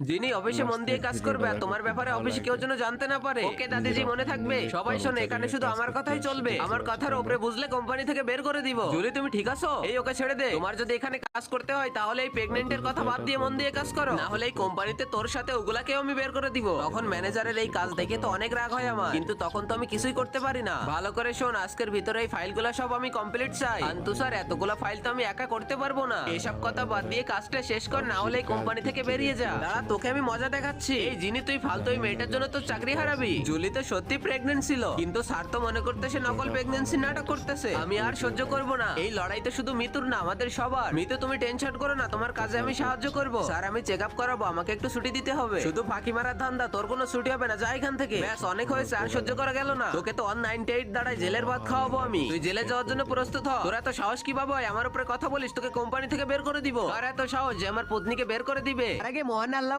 যিনি অফিসে মন দিয়ে কাজ করবে আর তোমার ব্যাপারে অফিসে কেউ যেন জানতে না পারে। ওকে দাদিজি মনে থাকবে। সবাই শোনে এখানে শুধু আমার কথাই চলবে। আমার কথার উপরে বুঝলে কোম্পানি থেকে বের করে দিব। জুলি তুমি ঠিক আছো? এই ওকে ছেড়ে দে। তোমার যদি এখানে কাজ করতে হয় তাহলে এই প্রেগনেন্টের কথা বাদ দিয়ে মন দিয়ে কাজ করো। না হলে এই কোম্পানিতে তোর সাথে ওগুলাকেও আমি বের করে দিব। তখন ম্যানেজারের এই কাজ দেখে তো অনেক রাগ হয় আমার। কিন্তু তখন তো আমি কিছুই করতে পারি না। ভালো করে শোন আজকের ভিতরে এই ফাইলগুলো সব আমি কমপ্লিট চাই। আন্তু স্যার এতগুলো ফাইল তো আমি একা করতে পারব না। এসব কথা বাদ দিয়ে কাজটা শেষ কর না হলে এই কোম্পানি থেকে বেরিয়ে যা। দাঁড়া তোকে আমি মজা দেখাচ্ছি। এই যিনি তুই ফালতু এই মেয়েটার জন্য তো চাকরি হারাবি। জুলি তো সত্যি প্রেগনেন্ট ছিল কিন্তু স্যার তো মনে করতেছে নকল প্রেগনেন্সি নাটক করতেছে। আমি আর সহ্য করব না। এই লড়াই তো শুধু মিতুর না আমাদের সবার। মিতু তুমি টেনশন করো না তোমার কাজে আমি সাহায্য করব। স্যার আমি চেক আপ করাবো আমাকে একটু ছুটি দিতে হবে। শুধু ফাঁকি মারার ধান্দা তোর কোনো ছুটি হবে না যা এখান থেকে। ব্যাস অনেক হয়েছে আর সহ্য করা গেল না। তোকে তো ওয়ান নাইনটি এইট দাঁড়ায় জেলের ভাত খাওয়াবো আমি। তুই জেলে যাওয়ার জন্য প্রস্তুত হ। তোর এত সাহস কি বাবা আমার উপরে কথা বলিস তোকে কোম্পানি থেকে বের করে দিব। আর এত সাহস যে আমার পত্নীকে বের করে দিবে। তার আগে মহান আল্লাহ